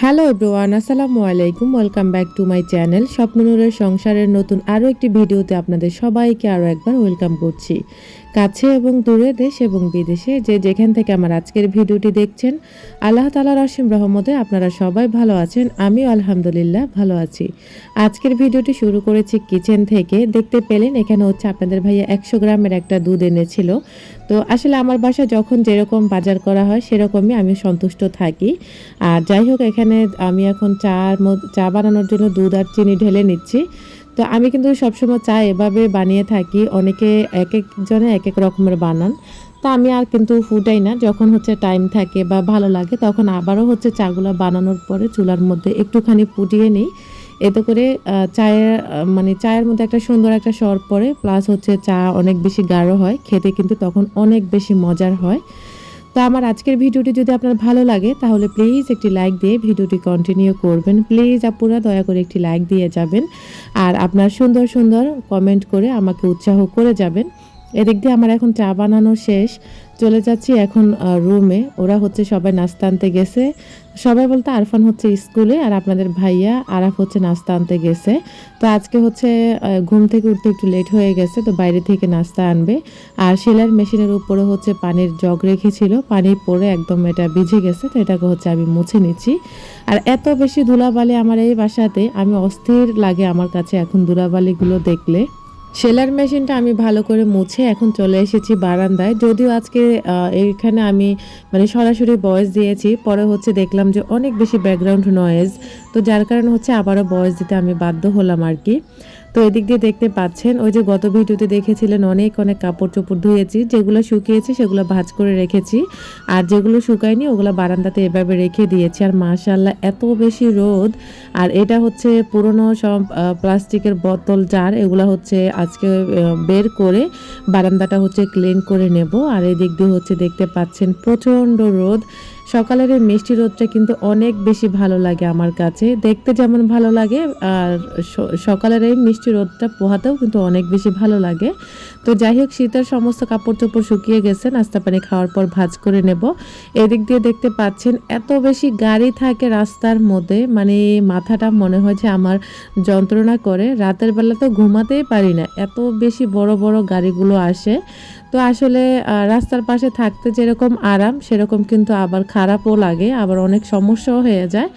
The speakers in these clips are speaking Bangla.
হ্যালো এভরিওয়ান আসসালামু আলাইকুম welcome back to my channel স্বপ্ননুরের সংসারের নতুন আরও একটি ভিডিওতে আপনাদের সবাইকে আরও একবার ওয়েলকাম করছি। কাছে এবং দূরে দেশ এবং বিদেশে যে যেখান থেকে আমার আজকের ভিডিওটি দেখছেন, আল্লাহ তালার অসীম রহমতে আপনারা সবাই ভালো আছেন আমি আলহামদুলিল্লাহ ভালো আছি। আজকের ভিডিওটি শুরু করেছি কিচেন থেকে। দেখতে পেলেন এখানে হচ্ছে আপনাদের ভাইয়া একশো গ্রামের একটা দুধ এনেছিল। তো আসলে আমার বাসায় যখন যেরকম বাজার করা হয় সেরকমই আমি সন্তুষ্ট থাকি। আর যাই হোক, এখানে আমি এখন চার চা বানানোর জন্য দুধ আর চিনি ঢেলে নিচ্ছি। তো আমি কিন্তু সবসময় চা এভাবে বানিয়ে থাকি, অনেকে এক একজনে এক এক রকমের বানান। তা আমি আর কিন্তু ফুটাই না, যখন হচ্ছে টাইম থাকে বা ভালো লাগে তখন আবারও হচ্ছে চাগুলো বানানোর পরে চুলার মধ্যে একটুখানি ফুটিয়ে নিই। এতে করে চায়ের মানে চায়ের মধ্যে একটা সুন্দর একটা স্বর পড়ে প্লাস হচ্ছে চা অনেক বেশি গাঢ় হয়, খেতে কিন্তু তখন অনেক বেশি মজার হয়। তো আমার আজকের ভিডিওটি যদি আপনার ভালো লাগে, তাহলে প্লিজ একটি লাইক দিয়ে ভিডিওটি কন্টিনিউ করবেন। প্লিজ আপুরা, দয়া করে একটি লাইক দিয়ে যাবেন। আর আপনার সুন্দর সুন্দর কমেন্ট করে আমাকে উৎসাহ করে যাবেন। এদিক দিয়ে আমার এখন চা বানানো শেষ। চলে যাচ্ছি এখন রুমে ওরা হচ্ছে সবাই নাস্তা আনতে গেছে। সবাই বলতে আরফান হচ্ছে স্কুলে আর আপনাদের ভাইয়া আরাফ হচ্ছে নাস্তা আনতে গেছে। তো আজকে হচ্ছে ঘুম থেকে উঠতে একটু লেট হয়ে গেছে, তো বাইরে থেকে নাস্তা আনবে। আর সেলাইয়ের মেশিনের উপরে হচ্ছে পানির জগ রেখেছিল। পানি পরে একদম এটা ভিজে গেছে, তো এটাকে হচ্ছে আমি মুছে নিচ্ছি। আর এত বেশি ধুলাবালি আমার এই বাসাতে, আমি অস্থির লাগে আমার কাছে এখন ধুলাবালিগুলো দেখলে। সেলার মেশিনটা আমি ভালো করে মুছে এখন চলে এসেছি বারান্দায়। যদিও আজকে এখানে আমি মানে সরাসরি বয়স দিয়েছি, পরে হচ্ছে দেখলাম যে অনেক বেশি ব্যাকগ্রাউন্ড নয়েজ তো যার কারণে হচ্ছে আবারও বয়স দিতে আমি বাধ্য হলাম আর কি। তো এদিক দিয়ে দেখতে পাচ্ছেন, ওই যে গত ভিডিওতে দেখেছিলেন অনেক অনেক কাপড় চোপড় ধুয়েছি, যেগুলো শুকিয়েছি সেগুলো ভাজ করে রেখেছি। আর যেগুলো শুকায়নি ওগুলো বারান্দাতে এভাবে রেখে দিয়েছি। আর মাশাল্লাহ এত বেশি রোদ। আর এটা হচ্ছে পুরনো সব প্লাস্টিকের বোতল, জার, এগুলো হচ্ছে আজকে বের করে বারান্দাটা হচ্ছে ক্লিন করে নেব। আর এদিক দিয়ে হচ্ছে দেখতে পাচ্ছেন প্রচণ্ড রোদ। সকালের এই মিষ্টি রোদটা কিন্তু অনেক বেশি ভালো লাগে আমার কাছে। দেখতে যেমন ভালো লাগে আর সকালের এই মিষ্টি রোদটা পোহাতেও কিন্তু অনেক বেশি ভালো লাগে। তো যাই হোক, শীতের সমস্ত কাপড় চোপড় শুকিয়ে গেছে, নাস্তা পানি খাওয়ার পর ভাজ করে নেব। এদিক দিয়ে দেখতে পাচ্ছেন এত বেশি গাড়ি থাকে রাস্তার মধ্যে মানে মাথাটা মনে হয় যে আমার যন্ত্রণা করে। রাতের বেলা তো ঘুমাতেই পারি না, এত বেশি বড় বড় গাড়িগুলো আসে। তো আসলে রাস্তার পাশে থাকতে যেরকম আরাম, সেরকম কিন্তু আবার খারাপও লাগে, আবার অনেক সমস্যাও হয়ে যায়।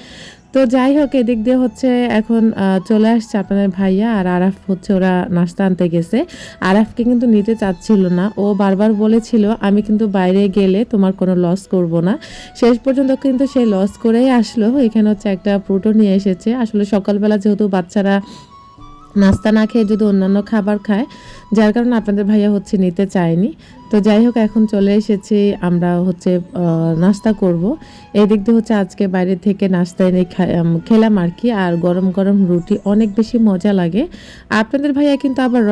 তো যাই হোক, এদিক দিয়ে হচ্ছে এখন চলে আসছে আপনাদের ভাইয়া আর আরাফ হচ্ছে ওরা নাস্তা আনতে গেছে। আরাফকে কিন্তু নিতে চাচ্ছিল না। ও বারবার বলেছিল, আমি কিন্তু বাইরে গেলে তোমার কোনো লস করব না। শেষ পর্যন্ত কিন্তু সে লস করেই আসলো। এখানে হচ্ছে একটা ফ্রুটও নিয়ে এসেছে। আসলে সকালবেলা যেহেতু বাচ্চারা নাস্তা না খেয়ে যদি অন্যান্য খাবার খায়, যার কারণে আপনাদের ভাইয়া হচ্ছে নিতে চায়নি। তো যাই হোক, এখন চলে এসেছি, আমরা হচ্ছে নাস্তা করব। এই দিক দিয়ে হচ্ছে আজকে বাইরে থেকে নাস্তা এনে খেলাম আর কি, আর গরম গরম রুটি অনেক বেশি মজা লাগে। আপনাদের ভাইয়া কিন্তু আবার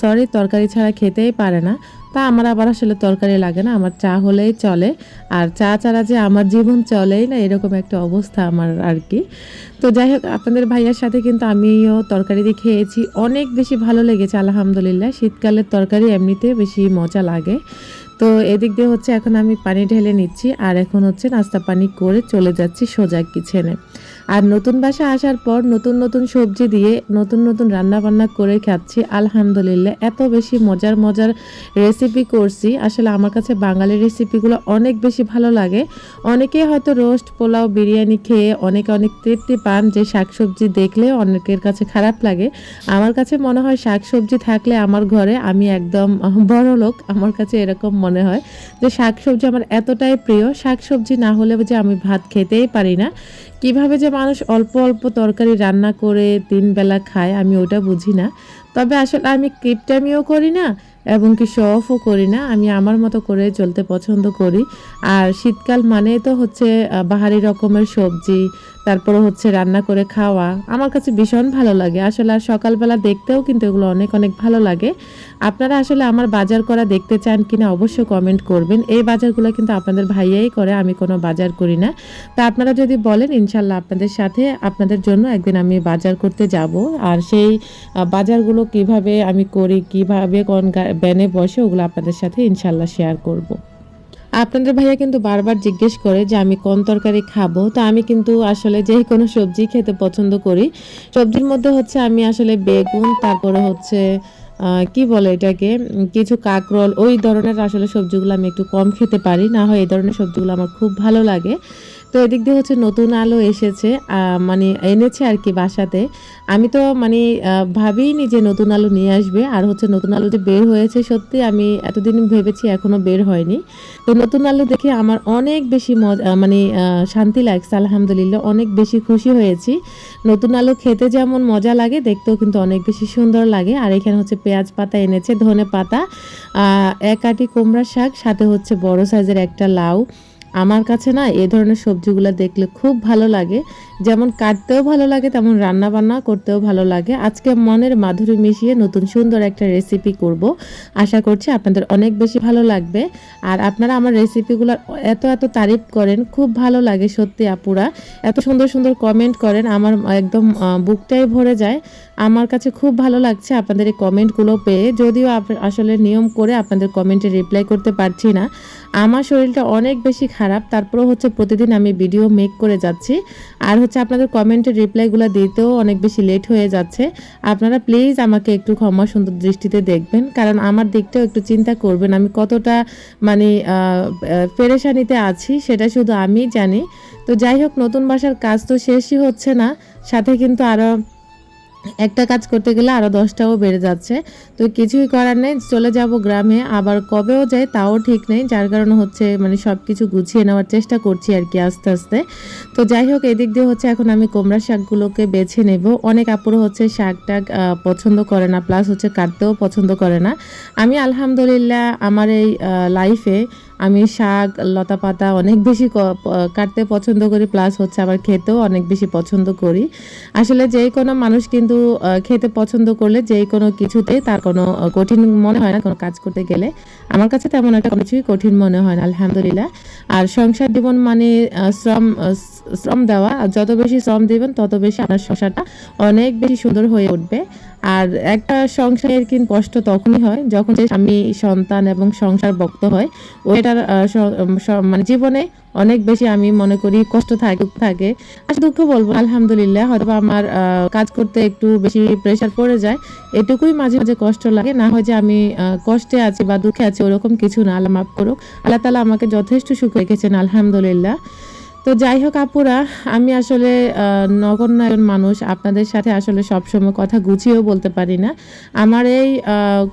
সরি তরকারি ছাড়া খেতেই পারে না। তা আমার আবার আসলে তরকারি লাগে না, আমার চা হলেই চলে। আর চা ছাড়া যে আমার জীবন চলেই না, এরকম একটা অবস্থা আমার আর কি। তো যাই হোক, আপনাদের ভাইয়ার সাথে কিন্তু আমিও তরকারি দিয়ে খেয়েছি, অনেক বেশি ভালো লেগেছে, আলহামদুলিল্লাহ। শীতকালের তরকারি এমনিতে বেশি মজা লাগে। তো এদিক দিয়ে হচ্ছে এখন আমি পানি ঢেলে নিচ্ছি, আর এখন হচ্ছে নাস্তা পানি করে চলে যাচ্ছি সোজা কিচেনে আর নতুন বাসা আসার পর নতুন নতুন সবজি দিয়ে নতুন নতুন রান্না বান্না করে খাচ্ছি। আলহামদুলিল্লাহ, এত বেশি মজার মজার রেসিপি করছি। আসলে আমার কাছে বাঙালি রেসিপিগুলো অনেক বেশি ভালো লাগে। অনেকেই হয়তো রোস্ট পোলাও, বিরিয়ানি খেয়ে অনেকে অনেক তৃপ্তি পান যে শাকসবজি দেখলে অনেকের কাছে খারাপ লাগে। আমার কাছে মনে হয় শাকসবজি থাকলে আমার ঘরে আমি একদম বড় লোক, আমার কাছে এরকম মনে হয় যে শাকসবজি আমার এতটাই প্রিয়। শাকসবজি না হলে যে আমি ভাত খেতেই পারি না। কীভাবে যে মানুষ অল্প অল্প তরকারি রান্না করে তিন বেলা খায়, আমি ওটা বুঝি না। তবে আসলে আমি কিপটামিও করি না এবং কি শো অফও করি না, আমি আমার মতো করে চলতে পছন্দ করি। আর শীতকাল মানে তো হচ্ছে বাহারি রকমের সবজি তারপরে হচ্ছে রান্না করে খাওয়া আমার কাছে ভীষণ ভালো লাগে। আসলে আর সকালবেলা দেখতেও কিন্তু এগুলো অনেক অনেক ভালো লাগে। আপনারা আসলে আমার বাজার করা দেখতে চান কিনা অবশ্যই কমেন্ট করবেন। এই বাজারগুলো কিন্তু আপনাদের ভাইয়াই করে, আমি কোনো বাজার করি না। তা আপনারা যদি বলেন, ইনশাল্লাহ আপনাদের সাথে আপনাদের জন্য একদিন আমি বাজার করতে যাব। আর সেই বাজারগুলো কীভাবে আমি করি, কীভাবে কোন ব্যানে বসে, ওগুলো আপনাদের সাথে ইনশাল্লাহ শেয়ার করব। আপনাদের ভাইয়া কিন্তু বারবার জিজ্ঞেস করে যে আমি কোন তরকারি খাব, তো আমি কিন্তু আসলে যে কোনো সবজি খেতে পছন্দ করি। সবজির মধ্যে হচ্ছে আমি আসলে বেগুন, তারপরে হচ্ছে কি বলে এটাকে কিছু কাকরল, ওই ধরনের আসলে সবজিগুলো আমি একটু কম খেতে পারি। না হয় এই ধরনের সবজিগুলো আমার খুব ভালো লাগে। তো এদিক দিয়ে হচ্ছে নতুন আলু এসেছে মানে এনেছে আর কি বাসাতে। আমি তো মানে ভাবিনি যে নতুন আলু নিয়ে আসবে, আর হচ্ছে নতুন আলু যে বের হয়েছে সত্যি আমি এতদিন ভেবেছি এখনও বের হয়নি। তো নতুন আলু দেখে আমার অনেক বেশি মানে শান্তি লাগছে, আলহামদুলিল্লাহ অনেক বেশি খুশি হয়েছি। নতুন আলু খেতে যেমন মজা লাগে, দেখতেও কিন্তু অনেক বেশি সুন্দর লাগে। আর এখানে হচ্ছে পেঁয়াজ পাতা এনেছে, ধনে পাতা এক আটি কুমড়া শাক, সাথে হচ্ছে বড় সাইজের একটা লাউ। আমার কাছে না এ ধরনের সবজিগুলো দেখলে খুব ভালো লাগে। যেমন কাটতেও ভালো লাগে, তেমন রান্না বান্না করতেও ভালো লাগে। আজকে মনের মাধুরী মিশিয়ে নতুন সুন্দর একটা রেসিপি করব। আশা করছি আপনাদের অনেক বেশি ভালো লাগবে। আর আপনারা আমার রেসিপিগুলোর এত এত তারিফ করেন, খুব ভালো লাগে সত্যি আপুরা। এত সুন্দর সুন্দর কমেন্ট করেন, আমার একদম বুকটাই ভরে যায়। আমার কাছে খুব ভালো লাগছে আপনাদের এই কমেন্টগুলো পেয়ে। যদিও আসলে নিয়ম করে আপনাদের কমেন্টে রিপ্লাই করতে পারছি না। আমার শরীরটা অনেক বেশি খারাপ, তারপরেও হচ্ছে প্রতিদিন আমি ভিডিও মেক করে যাচ্ছি। আর হচ্ছে আপনাদের কমেন্টের রিপ্লাইগুলো দিতেও অনেক বেশি লেট হয়ে যাচ্ছে। আপনারা প্লিজ আমাকে একটু ক্ষমা সুন্দর দৃষ্টিতে দেখবেন, কারণ আমার দিকটাও একটু চিন্তা করবেন আমি কতটা মানে পেরেশানিতে আছি সেটা শুধু আমি জানি। তো যাই হোক, নতুন বাসার কাজ তো শেষই হচ্ছে না, সাথে কিন্তু আরও একটা কাজ করতে গেলে আরও দশটাও বেড়ে যাচ্ছে। তো কিছুই করার নেই, চলে যাব গ্রামে। আবার কবেও যাই তাও ঠিক নেই, যার কারণে হচ্ছে মানে সব কিছু গুছিয়ে নেওয়ার চেষ্টা করছি আর কি আস্তে আস্তে। তো যাই হোক, এদিক দিয়ে হচ্ছে এখন আমি কুমড়া শাকগুলোকে বেছে নেব। অনেক আপুরো হচ্ছে শাক টাক পছন্দ করে না, প্লাস হচ্ছে কাটতেও পছন্দ করে না। আমি আলহামদুলিল্লাহ আমার এই লাইফে আমি শাক লতা পাতা অনেক বেশি কাটতে পছন্দ করি প্লাস হচ্ছে আবার খেতেও অনেক বেশি পছন্দ করি। আসলে যেই কোনো মানুষ কিন্তু খেতে পছন্দ করলে যেই কোনো কিছুতেই তার কোনো কঠিন মনে হয় না কোনো কাজ করতে গেলে। আমার কাছে তেমন একটা কিছুই কঠিন মনে হয় না, আলহামদুলিল্লাহ। আর সংসার জীবন মানে শ্রম শ্রম দেওয়া। যত বেশি শ্রম দিবেন, তত বেশি আপনার সংসারটা অনেক বেশি সুন্দর হয়ে উঠবে। আর একটা সংসারের কিন্তু কষ্ট তখনই হয় যখন যে স্বামী, সন্তান এবং সংসার ভক্ত হয়। ওইটার মানে জীবনে অনেক বেশি আমি মনে করি কষ্ট থাকে থাকে। আর দুঃখ বলব আলহামদুলিল্লাহ। হয়তো আমার কাজ করতে একটু বেশি প্রেশার পড়ে যায়। এটুকুই মাঝে মাঝে কষ্ট লাগে। না হয় যে আমি কষ্টে আছি বা দুঃখে আছি, ওরকম কিছু না, আল্লাহ মাফ করুক। আল্লাহ তালা আমাকে যথেষ্ট সুখ রেখেছেন, আলহামদুলিল্লাহ। তো যাই হোক আপুরা, আমি আসলে নগণ্য মানুষ, আপনাদের সাথে আসলে সবসময় কথা গুছিয়েও বলতে পারি না। আমার এই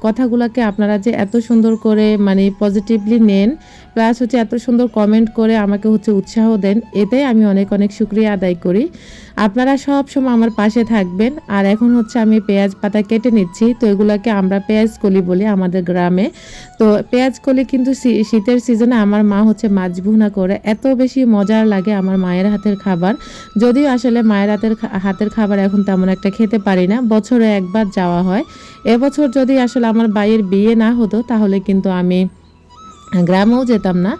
কথাগুলোকে আপনারা যে এত সুন্দর করে মানে পজিটিভলি নেন প্লাস হচ্ছে এত সুন্দর কমেন্ট করে আমাকে হচ্ছে উৎসাহ দেন। এতে আমি অনেক অনেক শুক্রিয়া আদায় করি। আপনারা সব সময় আমার পাশে থাকবেন। আর এখন হচ্ছে আমি পেঁয়াজ পাতা কেটে নিচ্ছি। তো এগুলোকে আমরা পেঁয়াজ কলি বলি আমাদের গ্রামে। তো পেঁয়াজ কলি কিন্তু শীতের সিজনে আমার মা হচ্ছে মাছ ভুনা করে। এত বেশি মজার লাগে আমার মায়ের হাতের খাবার। যদিও আসলে মায়ের হাতের হাতের খাবার এখন তেমন একটা খেতে পারি না। বছরে একবার যাওয়া হয়। এবছর যদি আসলে আমার বাইয়ের বিয়ে না হতো, তাহলে কিন্তু আমি গ্রামেও যেতাম না।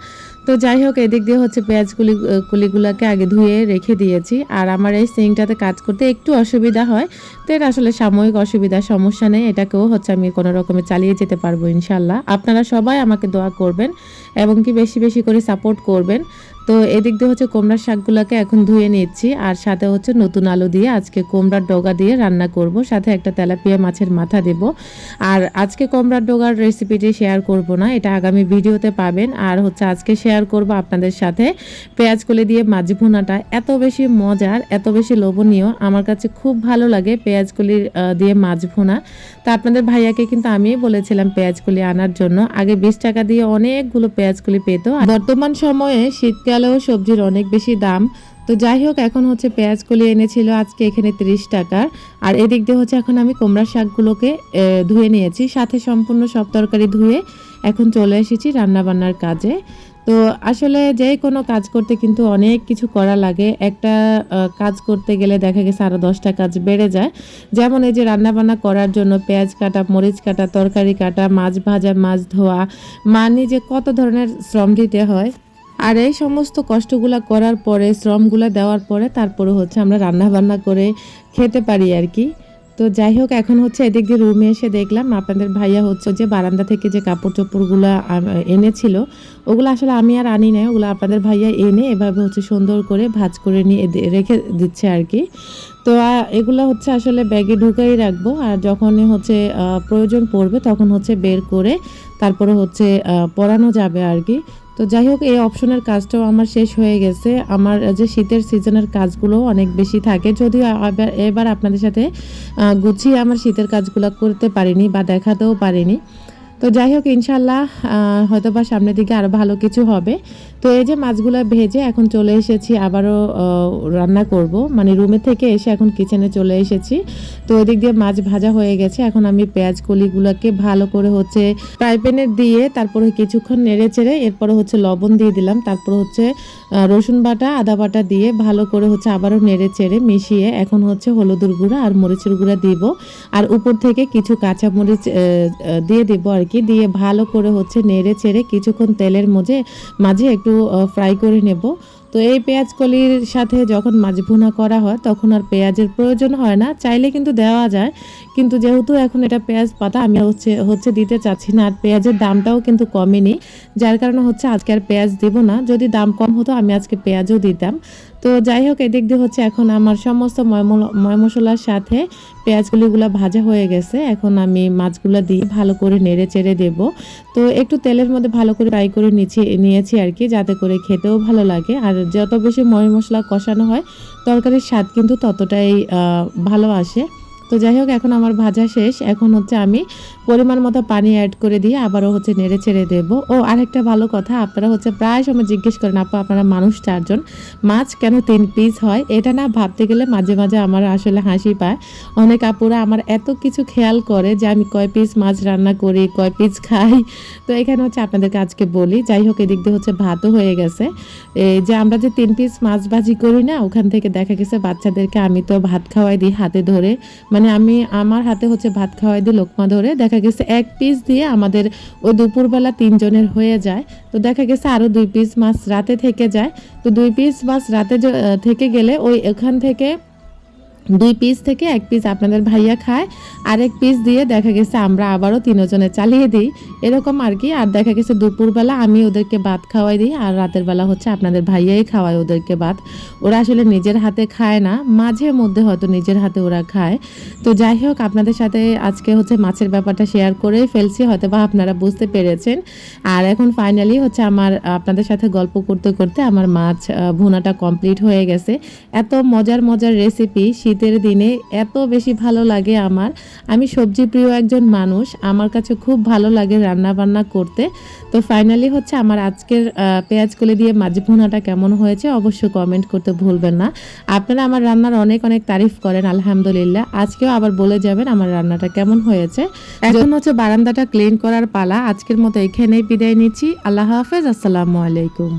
তো যাই হোক এদিক দিয়ে হচ্ছে পেঁয়াজ কুলি, কুলিগুলোকে আগে ধুয়ে রেখে দিয়েছি। আর আমার এই সিংটাতে কাজ করতে একটু অসুবিধা হয়। তো এটা আসলে সাময়িক অসুবিধা, সমস্যা নেই। এটাকেও হচ্ছে আমি কোনো রকমে চালিয়ে যেতে পারব ইনশাল্লাহ আপনারা সবাই আমাকে দোয়া করবেন এবং কি বেশি বেশি করে সাপোর্ট করবেন। তো এদিক দিয়ে হচ্ছে কুমড়ার শাকগুলোকে এখন ধুয়ে নিচ্ছি আর সাথে হচ্ছে নতুন আলু দিয়ে আজকে কুমড়ার ডগা দিয়ে রান্না করব সাথে একটা তেলাপিয়া মাছের মাথা দেব। আর আজকে কুমড়ার ডগার রেসিপিটি শেয়ার করব না এটা আগামী ভিডিওতে পাবেন। আর হচ্ছে আজকে শেয়ার করব আপনাদের সাথে পেঁয়াজ কলি দিয়ে মাছ ভুনাটা। এত বেশি মজার এত বেশি লোভনীয় আমার কাছে খুব ভালো লাগে পেঁয়াজ আহ, দিয়ে মাছ ভুনা। তো আপনাদের ভাইয়াকে কিন্তু আমিই বলেছিলাম পেঁয়াজ কলি আনার জন্য। আগে বিশ টাকা দিয়ে অনেকগুলো পেঁয়াজ কলি পেতো। বর্তমান সময়ে শীতকালেও সবজির অনেক বেশি দাম। তো যাই হোক, এখন হচ্ছে পেঁয়াজ কলি এনেছিল, আজকে এখানে তিরিশ টাকার আর এদিক দিয়ে হচ্ছে এখন আমি কুমড়ার শাকগুলোকে ধুয়ে নিয়েছি। সাথে সম্পূর্ণ সব তরকারি ধুয়ে এখন চলে এসেছি রান্না বান্নার কাজে। তো আসলে যে কোনো কাজ করতে কিন্তু অনেক কিছু করা লাগে। একটা কাজ করতে গেলে দেখা গেছে আরও দশটা কাজ বেড়ে যায়। যেমন এই যে রান্নাবান্না করার জন্য পেঁয়াজ কাটা, মরিচ কাটা, তরকারি কাটা, মাছ ভাজা, মাছ ধোয়া মানে যে কত ধরনের শ্রম দিতে হয়। আর এই সমস্ত কষ্টগুলা করার পরে, শ্রমগুলা দেওয়ার পরে তারপরে হচ্ছে আমরা রান্না বান্না করে খেতে পারি আর কি। তো যাই হোক, এখন হচ্ছে এদিক দিয়ে রুমে এসে দেখলাম আপনাদের ভাইয়া হচ্ছে যে বারান্দা থেকে যে কাপড় চোপড়গুলো এনেছিল, ওগুলো আসলে আমি আর আনি নাই, ওগুলো আপনাদের ভাইয়া এনে এভাবে হচ্ছে সুন্দর করে ভাজ করে নিয়ে রেখে দিচ্ছে আর কি। তো এগুলো হচ্ছে আসলে ব্যাগে ঢুকাই রাখব, আর যখনই হচ্ছে প্রয়োজন পড়বে তখন হচ্ছে বের করে তারপরে হচ্ছে পরানো যাবে আর কি। তো যাই হোক, এই অপশনের কাজটাও আমার শেষ হয়ে গেছে। আমার যে শীতের সিজনের কাজগুলো অনেক বেশি থাকে। যদিও এবার আপনাদের সাথে গুছিয়ে আমার শীতের কাজগুলো করতে পারিনি বা দেখাতেও পারিনি। তো যাই হোক ইনশাল্লাহ হয়তো বা সামনের দিকে আরও ভালো কিছু হবে। তো এই যে মাছগুলো ভেজে এখন চলে এসেছি, আবারও রান্না করব। মানে রুমে থেকে এসে এখন কিচেনে চলে এসেছি। তো ওদিক দিয়ে মাছ ভাজা হয়ে গেছে। এখন আমি পেঁয়াজ কলিগুলোকে ভালো করে হচ্ছে ফ্রাই প্যানে দিয়ে তারপরে কিছুক্ষণ নেড়ে চেড়ে এরপরে হচ্ছে লবণ দিয়ে দিলাম। তারপরে হচ্ছে রসুন বাটা, আদা বাটা দিয়ে ভালো করে হচ্ছে আবারও নেড়ে চেড়ে মিশিয়ে এখন হচ্ছে হলুদের গুঁড়া আর মরিচের গুঁড়া দিব। আর উপর থেকে কিছু কাঁচা মরিচ দিয়ে দিব আর কি দিয়ে ভালো করে হচ্ছে নেড়ে চেড়ে কিছুক্ষণ তেলের মধ্যে মাঝে একটু ফ্রাই করে নেব। তো এই পেঁয়াজ কলির সাথে যখন মাছ ভুনা করা হয়, তখন আর পেঁয়াজের প্রয়োজন হয় না। চাইলে কিন্তু দেওয়া যায়। কিন্তু যেহেতু এখন এটা পেঁয়াজ পাতা, আমি হচ্ছে হচ্ছে দিতে চাচ্ছি না। আর পেঁয়াজের দামটাও কিন্তু কমেনি, যার কারণে হচ্ছে আজকে আর পেঁয়াজ দিব না। যদি দাম কম হতো, আমি আজকে পেঁয়াজও দিতাম। তো যাই হোক, এদিক দিয়ে হচ্ছে এখন আমার সমস্ত ময় মশলার সাথে পেঁয়াজগুলিগুলো ভাজা হয়ে গেছে। এখন আমি মাছগুলো দিয়ে ভালো করে নেড়ে চেড়ে দেব। তো একটু তেলের মধ্যে ভালো করে ফ্রাই করে নিচে, নিয়েছি আর কি, যাতে করে খেতেও ভালো লাগে। আর যত বেশি ময় মশলা কষানো হয়, তরকারির স্বাদ কিন্তু ততটাই ভালো আসে। তো যাই হোক, এখন আমার ভাজা শেষ। এখন হচ্ছে আমি পরিমাণ মতো পানি অ্যাড করে দিয়ে আবারও হচ্ছে নেড়ে ছেড়ে দেবো। ও, আরেকটা ভালো কথা, আপনারা হচ্ছে প্রায় সময় জিজ্ঞেস করেন, আপু, আপনারা মানুষ চারজন? মাছ কেন তিন পিস হয়? এটা না ভাবতে গেলে মাঝে মাঝে আমার আসলে হাসি পায়। অনেক আপুরা আমার এত কিছু খেয়াল করে যে আমি কয় পিস মাছ রান্না করি, কয় পিস খাই। তো এখানে হচ্ছে আপনাদেরকে আজকে বলি, যাই হোক, এদিক দিয়ে হচ্ছে ভাতও হয়ে গেছে। এই যে আমরা যে তিন পিস মাছ ভাজি করি না, ওখান থেকে দেখা গেছে বাচ্চাদেরকে আমি তো ভাত খাওয়াই দিই হাতে ধরে। মানে আমি আমার হাতে হচ্ছে ভাত খাওয়াই দিই লোকমা ধরে দেখা গেছে এক পিস দিয়ে আমাদের ওই দুপুরবেলা তিনজনের হয়ে যায়। তো দেখা গেছে আরও দুই পিস মাছ রাতে থেকে যায়। তো দুই পিস মাছ রাতে থেকে গেলে ওই এখান থেকে দুই পিস থেকে এক পিস আপনাদের ভাইয়া খায়, আরেক পিস দিয়ে দেখা গেছে আমরা আবারও তিনজনে চালিয়ে দিই। এরকম আর কি, আর দেখা গেছে দুপুরবেলা আমি ওদেরকে ভাত খাওয়াই দিই, আর রাতের বেলা হচ্ছে আপনাদের ভাইয়াই খাওয়ায় ওদেরকে ভাত। ওরা আসলে নিজের হাতে খায় না, মাঝে মধ্যে হয়তো নিজের হাতে ওরা খায়। তো যাই হোক, আপনাদের সাথে আজকে হচ্ছে মাছের ব্যাপারটা শেয়ার করেই ফেলছি হয়তো বা আপনারা বুঝতে পেরেছেন। আর এখন ফাইনালি হচ্ছে আমার, আপনাদের সাথে গল্প করতে করতে আমার মাছ ভুনাটা কমপ্লিট হয়ে গেছে। এত মজার মজার রেসিপি শীতের দিনে এত বেশি ভালো লাগে আমার। আমি সবজি প্রিয় একজন মানুষ আমার কাছে খুব ভালো লাগে রান্না বান্না করতে। তো ফাইনালি হচ্ছে আমার আজকের পেঁয়াজ কলি দিয়ে মাছ ভুনাটা কেমন হয়েছে অবশ্যই কমেন্ট করতে ভুলবেন না। আপনারা আমার রান্নার অনেক অনেক তারিফ করেন আলহামদুলিল্লাহ। আজকেও আবার বলে যাবেন আমার রান্নাটা কেমন হয়েছে। এখন হচ্ছে বারান্দাটা ক্লিন করার পালা। আজকের মতো এখানেই বিদায় নিচ্ছি। আল্লাহ হাফেজ আসসালামু আলাইকুম।